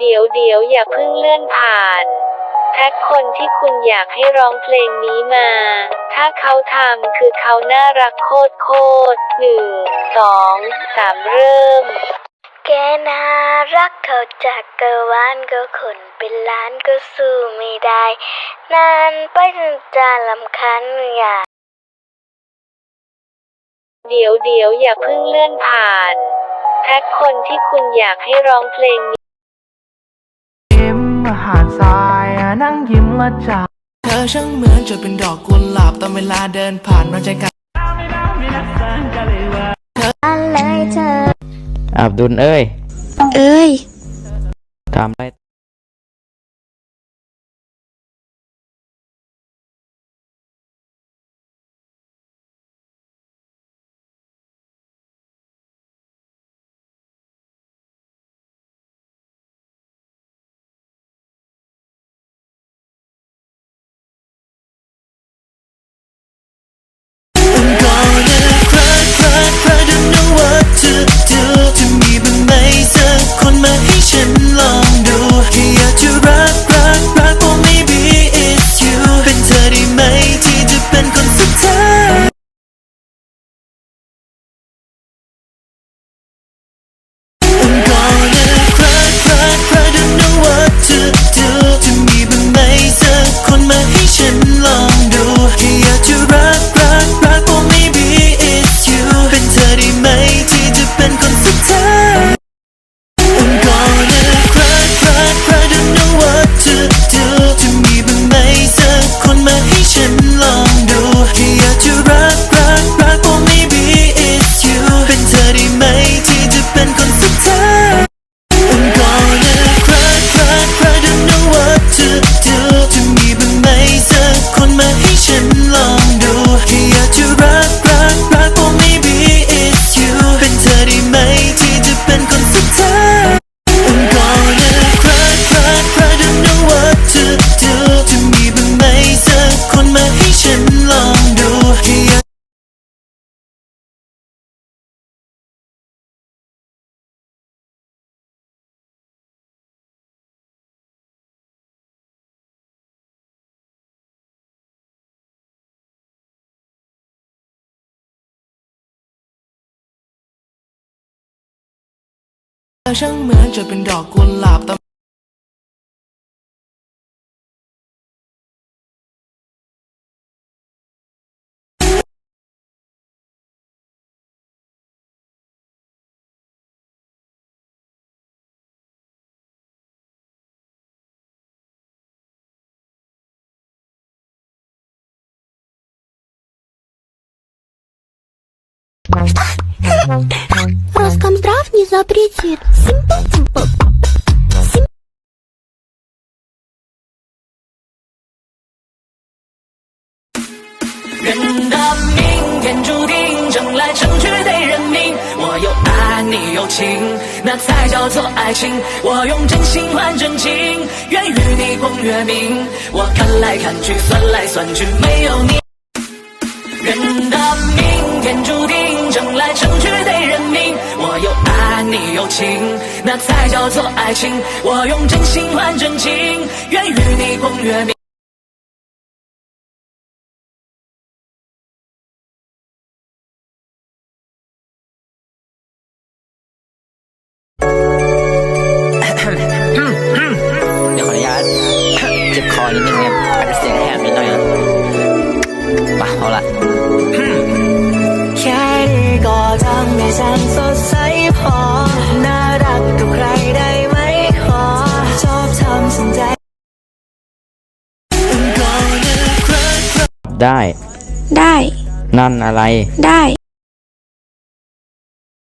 เดี๋ยวเดี๋ยวอย่าเพิ่งเลื่อนผ่านแท็กคนที่คุณอยากให้ร้องเพลงนี้มา ถ้าเขาทำคือเขาน่ารักโคตรโคตรหนึ่ง สอง สามเริ่ม แกน่ารักเขาจากกะวานก็คนเป็นล้านก็สู้ไม่ได้ นานไปจนจะลำคันอยากเดี๋ยวเดี๋ยวอย่าเพิ่งเลื่อนผ่านแท็กคนที่คุณอยากให้ร้องเพลงนี้ยิ้ม หาดทรายนั่งยิ้มมาจากเธอช่างเหมือนจะเป็นดอกกุหลาบตอนเวลาเดินผ่านมาใจกันอะไรเธออับดุลเอ้ย เอ้ยทำอะไร ช่างเหมือนจะเป็นดอกกุหลาบตอ น Роскомздрав не запретит. Симпл-симпл. 人的命天注定，争来争去得认命。我有爱，你有情，那才叫做爱情。我用真心换真情，愿与你共月明。我看来看去，算来算去，没有你。人的命天注定，争来争去得认命。我 你有情，那才叫做爱情。我用真心换真情，愿与你共月明。เได้ ได้ นั่นอะไร ได้